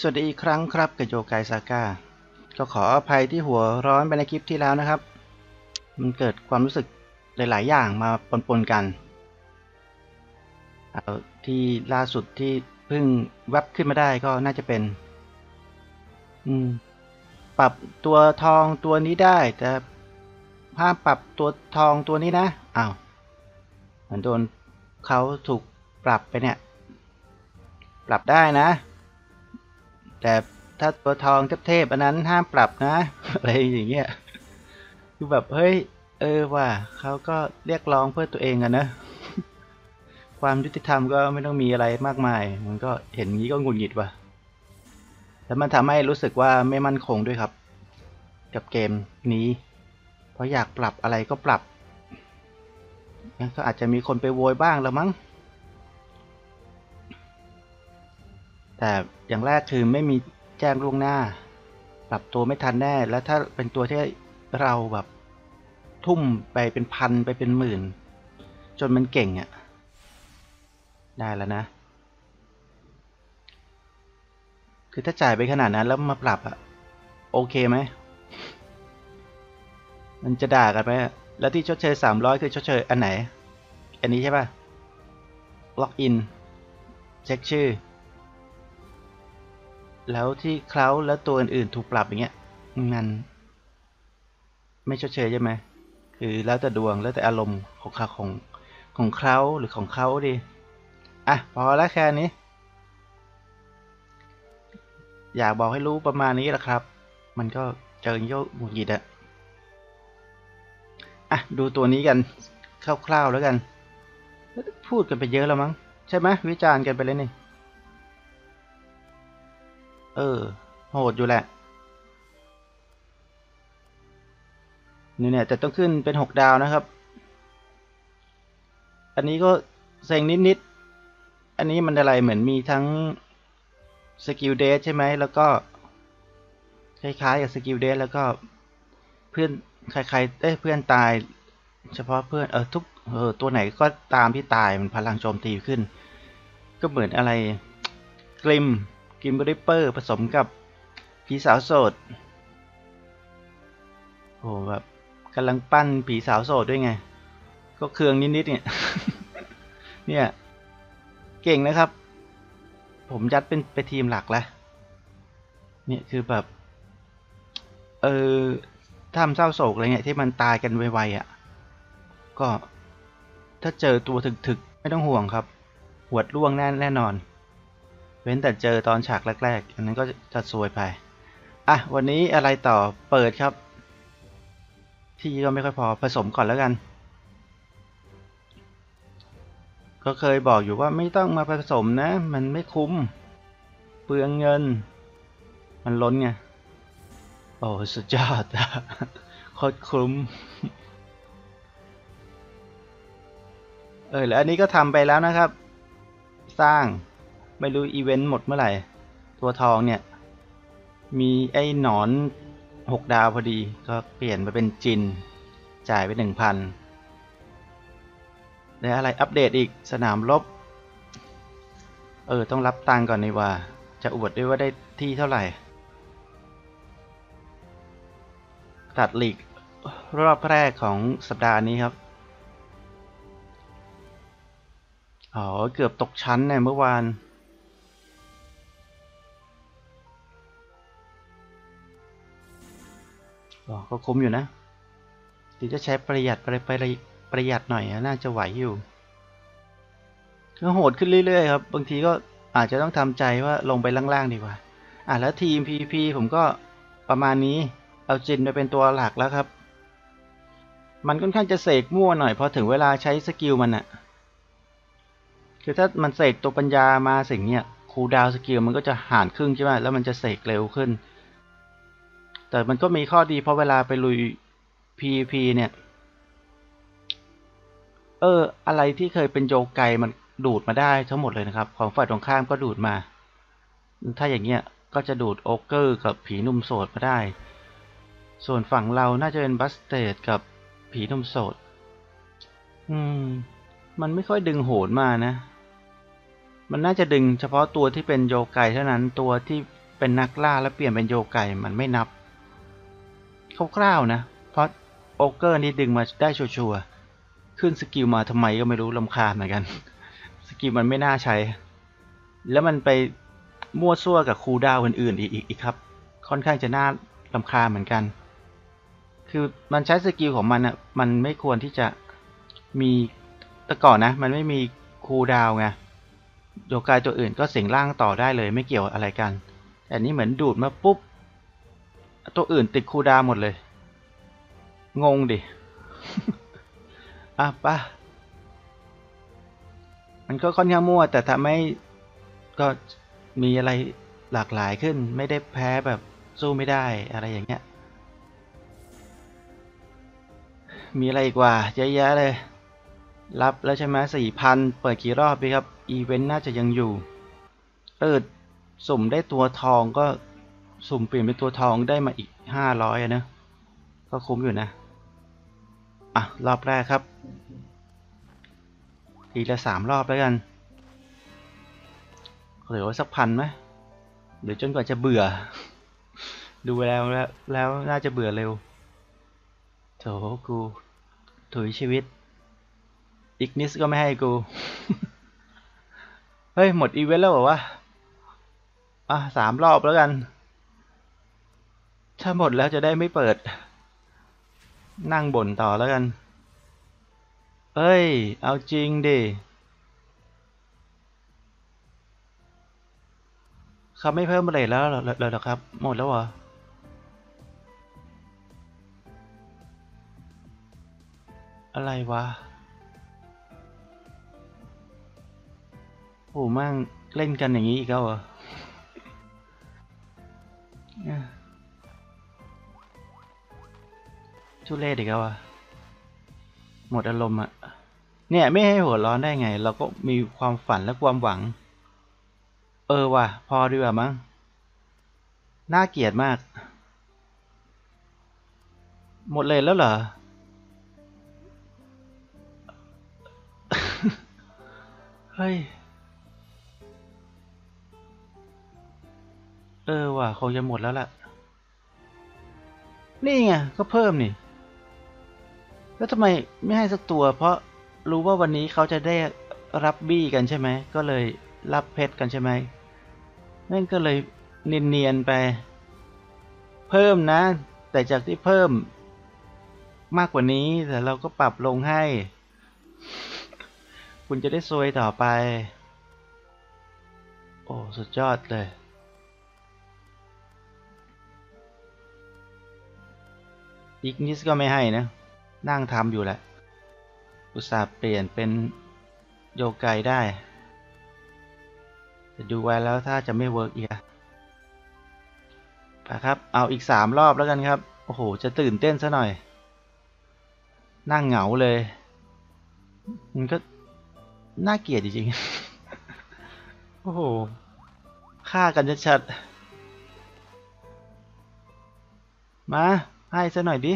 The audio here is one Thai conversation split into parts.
สวัสดีอีกครั้งครับกับโยไกซาก้าก็ขออภัยที่หัวร้อนไปในคลิปที่แล้วนะครับ มันเกิดความรู้สึกหลาย ๆ อย่างมาปนๆกัน ที่ล่าสุดที่เพิ่งแวบขึ้นมาได้ก็น่าจะเป็น อืม ปรับตัวทองตัวนี้ได้ แต่ห้ามปรับตัวทองตัวนี้นะอ้าวเหมือนโดนเขาถูกปรับไปเนี่ย ปรับได้นะ แต่ถ้าตัวทองเทพๆอันนั้นห้ามปรับนะ อะไรอย่างเงี้ยคือแบบเฮ้ย เออว่าเขาก็เรียกร้องเพื่อตัวเองอะนะ ความยุติธรรมก็ไม่ต้องมีอะไรมากมาย มันก็เห็นงี้ก็งุดหงิดว่ะแล้วมันทำให้รู้สึกว่าไม่มั่นคงด้วยครับ กับเกมนี้ เพราะอยากปรับอะไรก็ปรับงั้นก็อาจจะมีคนไปโวยบ้างแล้วมั้ง แต่อย่างแรกคือไม่มีแจ้งล่วงหน้า ปรับตัวไม่ทันแน่ แล้วถ้าเป็นตัวที่เราแบบทุ่มไปเป็นพันไปเป็นหมื่น จนมันเก่งอะ่ะ ได้แล้วนะ คือถ้าจ่ายไปขนาดนั้นแล้วมาปรับอะ่ะ โอเคไหม มันจะด่ากันไหมแล้วที่ชดเชย300คือชดเชยอันไหน อันนี้ใช่ป่ะล็อกอิน เช็คชื่อ แล้วที่เคล้าแล้วตัวอื่นๆถูกปรับอย่างเงี้ยมันไม่ชดเชยใช่ไหมคือแล้วแต่ดวงแล้วแต่อารมณ์ของเขาของของเขาหรือของเขาดิอะพอแล้วแค่นี้ อยากบอกให้รู้ประมาณนี้แหละครับ มันก็เจอโยกหงุดหงิดอะอะดูตัวนี้กันคร่าวๆแล้วกัน พูดกันไปเยอะแล้วมั้งใช่ไหมวิจารณ์กันไปเลยนี่ เออ โหดอยู่แหละนี่เนี่ยแต่ต้องขึ้นเป็นหกดาวนะครับ อันนี้ก็เซ็งนิดๆ อันนี้มันอะไรเหมือนมีทั้งสกิลเดสใช่ไหม แล้วก็ คล้ายๆกับสกิลเดสแล้วก็เพื่อนใครๆเอ้ยเพื่อนตาย เฉพาะเพื่อนเออทุกเออตัวไหนก็ตามที่ตายมันพลังโจมตีขึ้น ก็เหมือนอะไรกลิม กิมบริปเปอร์ผสมกับผีสาวโสด โอ้แบบกำลังปั้นผีสาวโสดด้วยไง ก็เคืองนิดๆเนี่ย เนี่ย เก่งนะครับ ผมยัดเป็นไปทีมหลักแล้วเนี่ยคือแบบ เออทำเศร้าโศกอะไรเนี่ยที่มันตายกันไวๆอะ่ะ ก็ถ้าเจอตัวถึกๆ ไม่ต้องห่วงครับ หวดล่วงแน่แน่นอน เว้นแต่เจอตอนฉากแรก ๆ อันนั้นก็จะซวยไป อะ วันนี้อะไรต่อเปิดครับ ที่ก็ไม่ค่อยพอผสมก่อนแล้วกัน ก็เคยบอกอยู่ว่าไม่ต้องมาผสมนะ มันไม่คุ้ม เปลืองเงิน มันล้นไง โอ้สุดยอดโคตรคุ้มเออแล้วอันนี้ก็ทำไปแล้วนะครับ สร้าง ไม่รู้อีเวนต์หมดเมื่อไหร่ ตัวทองเนี่ย มีไอ้หนอนหกดาวพอดีก็เปลี่ยนมาเป็นจิน จ่ายไปหนึ่งพันแล้วอะไรอัปเดตอีกสนามลบ เออ ต้องรับตังก่อนนี่ว่า จะอวดด้วยว่าได้ที่เท่าไหร่ ตัดหลีกรอบแรกของสัปดาห์นี้ครับ อ๋อ เกือบตกชั้นเนี่ยเมื่อวาน ก็คุ้มอยู่นะถึงจะใช้ประหยัดประปประหยัดหน่อยน่าจะไหวอยู่ก็โหดขึ้นเรื่อยๆครับ บางทีก็อาจจะต้องทำใจว่าลงไปล่างๆดีกว่า อะแล้วทีม PVP ผมก็ประมาณนี้ เอาจินไปเป็นตัวหลักแล้วครับ มันค่อนข้างจะเสกมั่วหน่อยพอถึงเวลาใช้สกิลมันอะคือถ้ามันเสกตัวปัญญามาสิ่งเนี้ยคูดาวสกิลมันก็จะห่านครึ่งใช่ไหมแล้วมันจะเสกเร็วขึ้น แต่มันก็มีข้อดีเพราะเวลาไปลุย PVP เนี่ย เออ อะไรที่เคยเป็นโยไกมันดูดมาได้ทั้งหมดเลยนะครับ ของฝ่ายตรงข้ามก็ดูดมา ถ้าอย่างเงี้ยก็จะดูดโอเกอร์กับผีนุ่มโสดมาได้ ส่วนฝั่งเราน่าจะเป็นบัสเตดกับผีนุ่มโสด อืม มันไม่ค่อยดึงโหนมานะ มันน่าจะดึงเฉพาะตัวที่เป็นโยไกเท่านั้น ตัวที่เป็นนักล่าแล้วเปลี่ยนเป็นโยไกมันไม่นับ คร่าวๆนะ เพราะโอเกอร์นี่ดึงมาได้ชัวร์ๆขึ้นสกิลมาทำไมก็ไม่รู้ลำคาญเหมือนกัน สกิลมันไม่น่าใช้ แล้วมันไปมั่วซั่วกับคูดาวน์อื่นๆอีกอีกอีกครับ ค่อนข้างจะน่าลำคาญเหมือนกัน คือมันใช้สกิลของมันอะมันไม่ควรที่จะมีแต่ก่อนนะ มันไม่มีคูดาวไงโยกายตัวอื่นก็เสียงล่างต่อได้เลยไม่เกี่ยวอะไรกันแต่นี้เหมือนดูดมาปุ๊บ ตัวอื่นติดคูดาหมดเลย งงดิ อะปะมันก็ค่อนข้างมั่ว แต่ทำให้ก็มีอะไรหลากหลายขึ้น ไม่ได้แพ้แบบสู้ไม่ได้อะไรอย่างเงี้ย มีอะไรอีกว่าเยอะแยะเลย รับแล้วใช่ไหมสี่พันเปิดกี่รอบดีครับ อีเวนต์น่าจะยังอยู่ เออสุ่มได้ตัวทองก็ สุ่มเปลี่ยนเป็นตัวทองได้มาอีกห้าร้อยนะ ก็คุ้มอยู่นะ อะ รอบแรกครับ ทีละสามรอบแล้วกันเหลือไว้สักพันไหมหรือจนกว่าจะเบื่อ ดูแล้วแล้วแล้วน่าจะเบื่อเร็วโถกูถุยชีวิต อีกนิสก็ไม่ให้กู เฮ้ย หมดอีเวนต์แล้วเหรอวะ อะสามรอบแล้วกัน ถ้าหมดแล้วจะได้ไม่เปิด นั่งบ่นต่อแล้วกันเฮ้ย เอาจริงดิเขาไม่เพิ่มอะไรแล้วเหรอเหรอครับ หมดแล้วเหรออะไรวะโอ้มั่งเล่นกันอย่างนี้อีกแล้วเหรอ ทุเรศอีกแล้วอะหมดอารมณ์อะเนี่ยไม่ให้หัวร้อนได้ไง เราก็มีความฝันและความหวัง เออว่ะ พอดีกว่ามั้ง น่าเกลียดมาก หมดเลยแล้วเหรอ เฮ้ย เออว่ะคงจะหมดแล้วล่ะ นี่ไง ก็เพิ่มนี่ แล้วทำไมไม่ให้สักตัว เพราะรู้ว่าวันนี้เขาจะได้รับบี้กันใช่ไหม ก็เลยรับเพชรกันใช่ไหมนั่นก็เลยเนียนๆไป เพิ่มนะ แต่จากที่เพิ่มมากกว่านี้แต่เราก็ปรับลงให้ คุณจะได้ซวยต่อไป โอ้สุดยอดเลยอีกนิดก็ไม่ให้นะ นั่งทำอยู่แหละ อุตส่าห์เปลี่ยนเป็นโยกไกได้จะดูไว้แล้วถ้าจะไม่เวิร์กเอีกนะครับ เอาอีกสามรอบแล้วกันครับ โอ้โห จะตื่นเต้นซะหน่อย นั่งเหงาเลย มันก็น่าเกลียดจริงๆ โอ้โห ฆ่ากันชัดๆ มา ให้ซะหน่อยดิ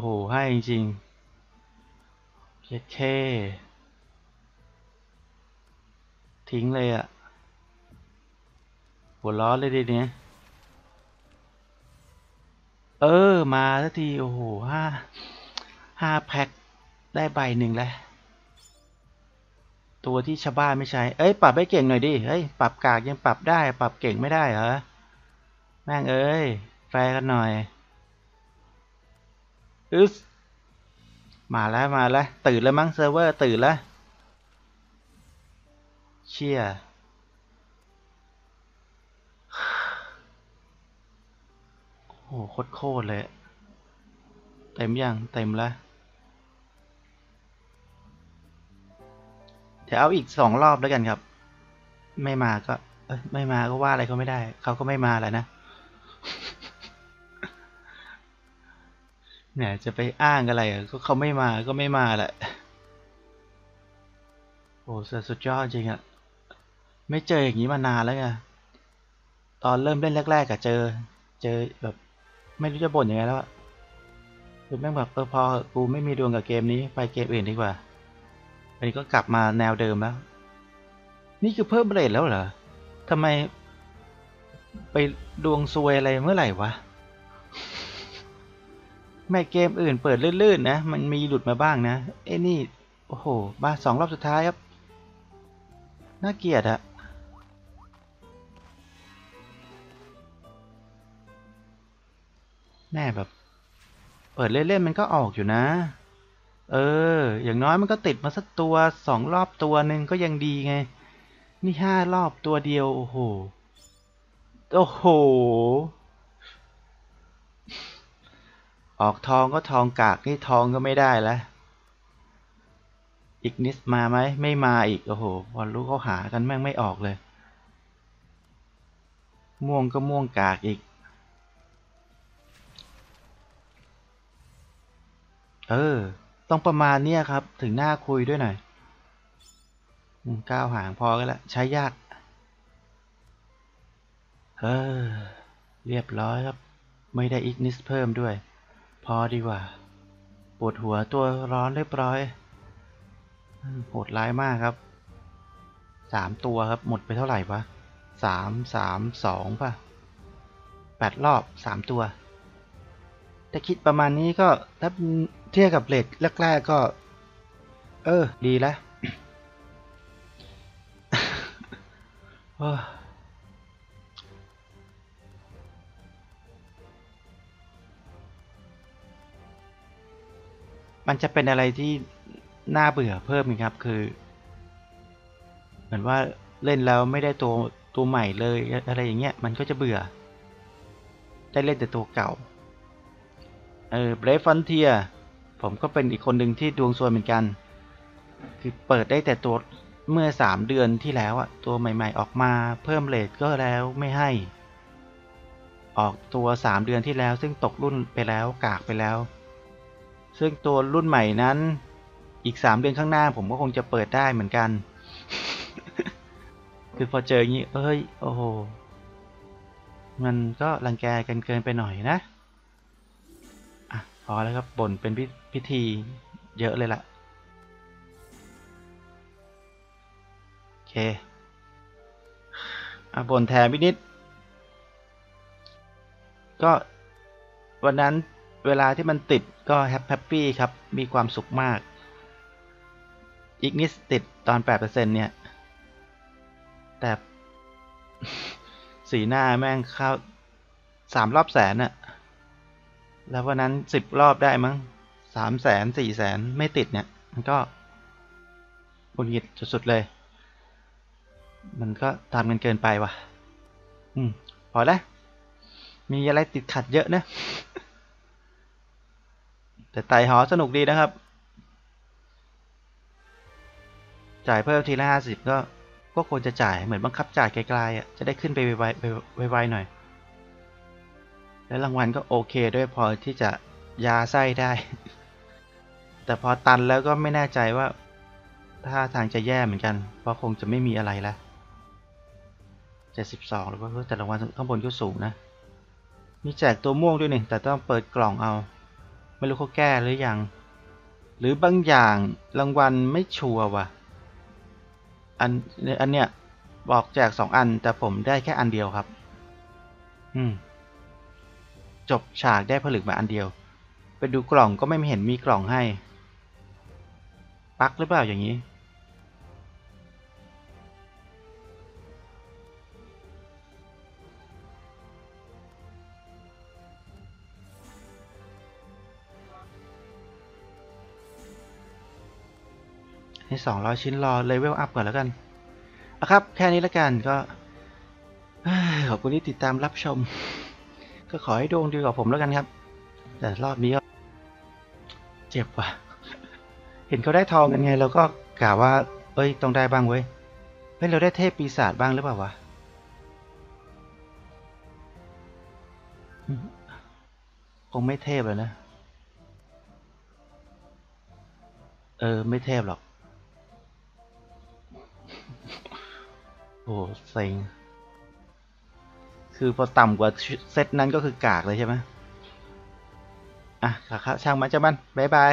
อ้โห ให้จริงๆเคเคทิ้งเลยอะหัวล้อเลยดิเนี้ยเออ มาสักที โอ้โหห้าห้าแพ็ค ได้ใบหนึ่งแล้ว ตัวที่ชาวบ้านไม่ใช้ เอ้ย ปรับให้เก่งหน่อยดิ เฮ้ย ปรับกากยังปรับได้ ปรับเก่งไม่ได้เหรอ แม่งเอ้ย แฟร์กันหน่อย อึสมาแล้วมาแล้ว ตื่นแล้วมั้งเซิร์ฟเวอร์ตื่นแล้ว เชี่ยโอ้โหโคตรเลย เต็มยังเต็มแล้ว เดี๋ยวเอาอีกสองรอบแล้วกันครับ ไม่มาก็ เอ้ยไม่มาก็ว่าอะไรเขาไม่ได้ เขาก็ไม่มาแหละนะ เนี่ยจะไปอ้างอะไรก็เขาไม่มาก็ไม่มาแหละ โอ้สุดยอดจริงอะไม่เจออย่างนี้มานานแล้วไงตอนเริ่มเล่นแรกๆอะเจอ เจอแบบ ไม่รู้จะบ่นยังไงแล้วอะคือแม่งแบบเออพอกูไม่มีดวงกับเกมนี้ไปเกมอื่นดีกว่า อันนี้ก็กลับมาแนวเดิมแล้ว นี่คือเพิ่มเรทแล้วเหรอทำไมไปดวงซวยอะไรเมื่อไหร่วะ แม่เกมอื่นเปิดลื่นๆนะ มันมีหลุดมาบ้างนะ เอ้นี่ โอ้โห มาสองรอบสุดท้ายครับ น่าเกลียดอะแม่แบบ เปิดเล่นๆมันก็ออกอยู่นะ เออ อย่างน้อยมันก็ติดมาสักตัวสองรอบตัวหนึ่งก็ยังดีไง นี่ห้ารอบตัวเดียว โอ้โห โอ้โห ออกทองก็ทองกากนี่ทองก็ไม่ได้แล้วอีกนิดมาไหมไม่มาอีก โอ้โหพอรู้เขาหากันแม่งไม่ออกเลย ม่วงก็ม่วงกากอีก เออ ต้องประมาณเนี้ยครับ ถึงหน้าคุยด้วยหน่อยก้าวห่างพอกันละ ใช้ยาก เออ เรียบร้อยครับ ไม่ได้อีกนิสเพิ่มด้วย พอดีกว่า ปวดหัวตัวร้อนเรียบร้อยโหดร้ายมากครับ สามตัวครับ หมดไปเท่าไหร่วะสามสามสองป่ะแปดรอบสามตัว แต่คิดประมาณนี้ก็ถ้าเทียบกับเลทแรกๆก็ เออ ดีแล้ว มันจะเป็นอะไรที่น่าเบื่อเพิ่มอีกครับคือ เหมือนว่าเล่นแล้วไม่ได้ตัวตัวใหม่เลยอะไรอย่างเงี้ยมันก็จะเบื่อ ได้เล่นแต่ตัวเก่าเออ Brave Frontier ผมก็เป็นอีกคนหนึ่งที่ดวงซวยเหมือนกัน คือเปิดได้แต่ตัวเมื่อ3เดือนที่แล้วอะตัวใหม่ ๆ ออกมาเพิ่มเลทก็แล้วไม่ให้ ออกตัว3เดือนที่แล้วซึ่งตกรุ่นไปแล้วกากไปแล้ว ซึ่งตัวรุ่นใหม่นั้น อีก3เดือนข้างหน้าผมก็คงจะเปิดได้เหมือนกัน คือพอเจออย่างนี้ เอ้ย โอ้โห มันก็รังแกกันเกินไปหน่อยนะ อะ พอแล้วครับบ่นเป็นพิพิธีเยอะเลยล่ะ โอเค อะบ่นแถมอีกนิด ก็วันนั้น เวลาที่มันติดก็แฮปปี้ครับ มีความสุขมาก อีกนิดติดตอน 8%เนี่ย แต่สีหน้าแม่งเข้าสามรอบแสนอะแล้ววันนั้นสิบรอบได้มั้งสามแสนสี่แสนไม่ติดเนี่ย มันก็บุญหงิดสุดๆเลย มันก็ทำกันเกินไปว่ะ อืม พอแล้ว มีอะไรติดขัดเยอะนะ แต่ไต่หอสนุกดีนะครับ จ่ายเพิ่มทีละห้าสิบก็ก็ควรจะจ่ายเหมือนบังคับจ่ายไกลๆอะจะได้ขึ้นไปไวๆไวๆหน่อย แล้วรางวัลก็โอเคด้วยพอที่จะยาไส้ได้ แต่พอตันแล้วก็ไม่แน่ใจว่าถ้าทางจะแย่เหมือนกัน เพราะคงจะไม่มีอะไรล้วเจ็ดสิบสองหรือว่าแต่รางวัลข้างบนก็สูงนะ มีแจกตัวม่วงด้วยนี่แต่ต้องเปิดกล่องเอา ไม่รู้เขาแก้หรือยัง หรือบางอย่างรางวัลไม่ชัวร์ว่ะ อันอันเนี้ยบอกแจกสองอัน แต่ผมได้แค่อันเดียวครับ อืม จบฉากได้ผลึกมาอันเดียว ไปดูกล่องก็ไม่เห็นมีกล่องให้ ปักหรือเปล่าอย่างนี้ ให้สองร้อยชิ้นรอเลเวลอัพก่อนแล้วกันอะครับ แค่นี้แล้วกันก็ขอบคุณที่ติดตามรับชม ก็ขอให้ดวงดีกว่าผมแล้วกันครับ แต่รอบนี้ก็เจ็บว่ะ เห็นเขาได้ทองกันไงเราก็กล่าวว่า เอ้ยต้องได้บ้างเว้ยเฮ้ยเราได้เทพปีศาจบ้างหรือเปล่าวะคงไม่เทพแล้วนะ เออ ไม่เทพหรอก โอ้เซ็งคือพอต่ำกว่าเซตนั้นก็คือกากเลยใช่ไหมอะครับช่างมันจะมัน บ๊ายบาย